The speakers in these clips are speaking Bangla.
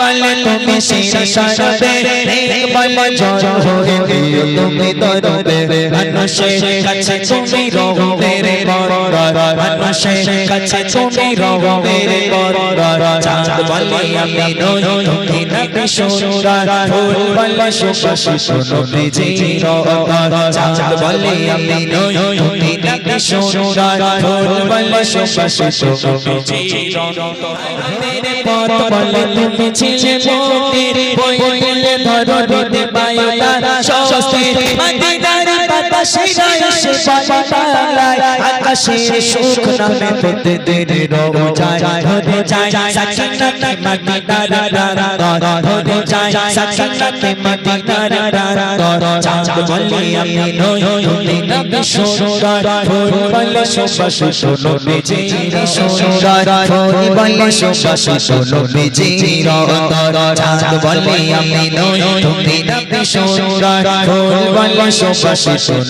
বলে তুমি সেরা সরবে বলে জয় হয়ে দিও তুমি দরবে মানুষের কাছে তুমি রবে রে মানুষের কাছে তুমি রবে রে চাঁদ বলে আমি নই তুমি নবী সুন্দর, ফুল বলে সুবাসী নবী জি জির চাঁদ বলে আমি নই তুমি সুন্দর ফুল বলে সুবাসী নবী জির মেরে পথ বলে তুমি ছিলে তারা বাতাসে এসে পালায় সুখ নামে পেতে দেরে রো যায় ধরে যায় সাকিনাতে মদিনার রারা ধরে যায় সাকিনাতে মদিনার রারা চাঁদ বলে আমি নই তুমি নবী সুন্দর। ফুল বলে সুবাসী শোনো বেজির সুন্দর। ফুল বলে সুবাসী শোনো বেজির চাঁদ বলে আমি নই তুমি নবী সুন্দর। ফুল বলে সুবাসী শোনো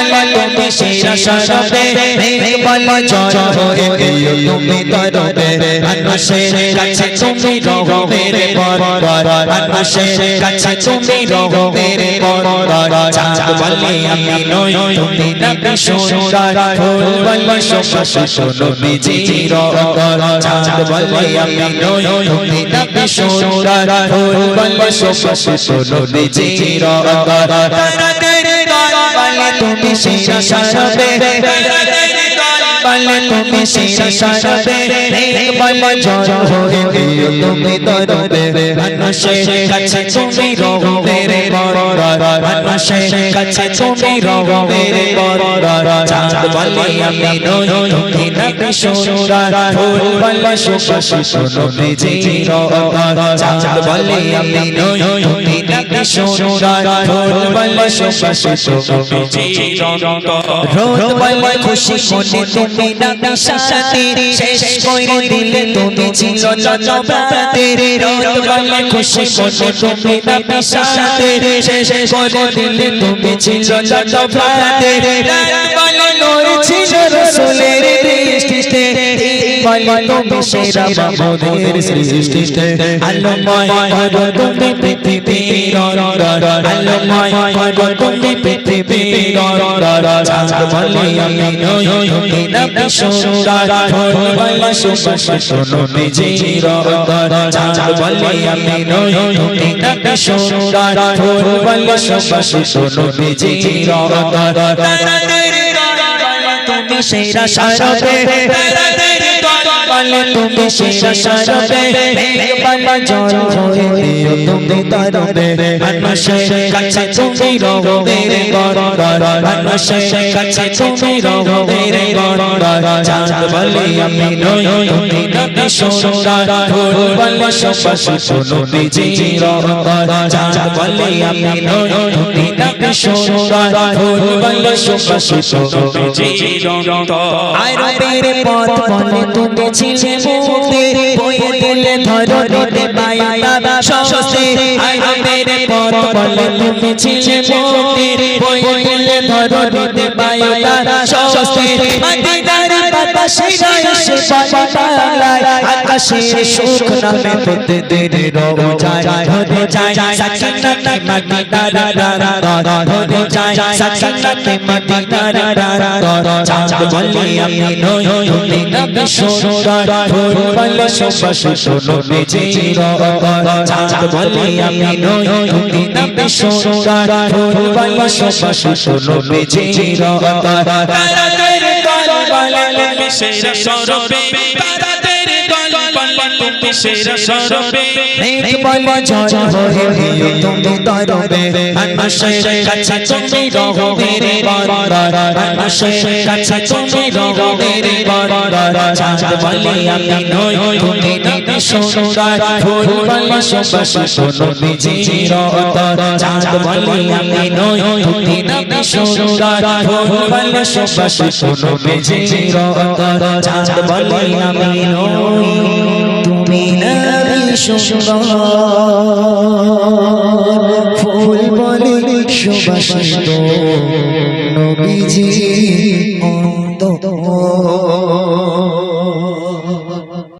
তুমি সেরা সরবে বলে জয় হয়ে দিও তুমি তরবে মানুষের কাছে তুমি রবে রে বড় মানুষের কাছে তুমি রবে রে বড় চাঁদ বলে আমি নই তুমি নবী সুন্দর ফুল বলে সুবাসী শোনো বিজির চাঁদ বলে আমি নই তুমি নবী সুন্দর ফুল বলে সুবাসী শোনো বিজির তারাদের গান বলে তুমি সেরা সরবে বলে তুমি সেরা সরবে বলে জয় হয়ে দিও তুমি তরবে মানুষের কাছে তুমি রবে রে বড় মানুষের কাছে তুমি রবে রে বড় চাঁদ বলে আমি নই তুমি নবী সুন্দর ফুল বলে সুবাসী শোনো বিজির চাঁদ বলে আমি নই রোদ বলে খুশি মনে তুমি নবী সাথে শেষ করে দিলে তুমি ছিল জনপ্রাতে। রোদ বলে খুশি মনে তুমি নবী সাথে শেষ করে দিলে তুমি ছিল জনপ্রাতে। রাত বলে নূর ছিল রাসূলের দৃষ্টিতে। বলে তুমি সেরা বাবুদের সৃষ্টিতে আলোময় করো তুমি পৃথিবীর আলোময় করো তুমি পৃথিবীর চাঁদ বলে আমি তুমি নবী সুন্দর ফুল বলে শোনো সেরা তারাদের বলে তুমি সেরা সারবে বলে জল হয়ে দিও তুমি তরবে মানুষের কাছে তুমি রবে রে বড় মানুষের কাছে তুমি রবে রে বড় চাঁদ বলে আমি নই তুমি নবী সুন্দর ফুল বলে সুবাসী শোনো বিজির চাঁদ বলে আমি নই তুমি নবী সুন্দর ফুল বলে সুবাসী শোনো বিজির আয় রবের পথ বলে তুমি ছিলে মুক্তি বয়ে দিলে ধরো দিতে পায়া বাবা স্বস্তি আয় রবের পথ বলে তুমি ছিলে মুক্তি বই বলে ধরো দিতে পায়া তারা বাতাসে এসে পালায় আকাশের সুখ নামে পেতে দেরে রো যায়, ধরে যায় সাকিনাতে মদিনার রারা ধরে যায় সাকিনাতে বলে সুবাসী শোনো বিজির চাঁদ বলে আমি বলে তুমি সেরা সরবে তারাদের দল বলে তুমি সেরা সরবে মেঘ বলে জয় হয়ে দিও তুমি তরবে। মানুষের কাছে তুমি রবে রে বড় মানুষের কাছে তুমি রবে রে বড় চাঁদ বলে আমি নই, তুমি নবী ফুল বলে সুবাসী শোনো বিজির চাঁদ বলে আমি নই তুমি নবী সুন্দর ফুল বলে সুবাসী শোনো বিজির চাঁদ বলে আমি নই তুমি নবী সুন্দর ফুল বলে সুবাসিত নবীজি অন্তর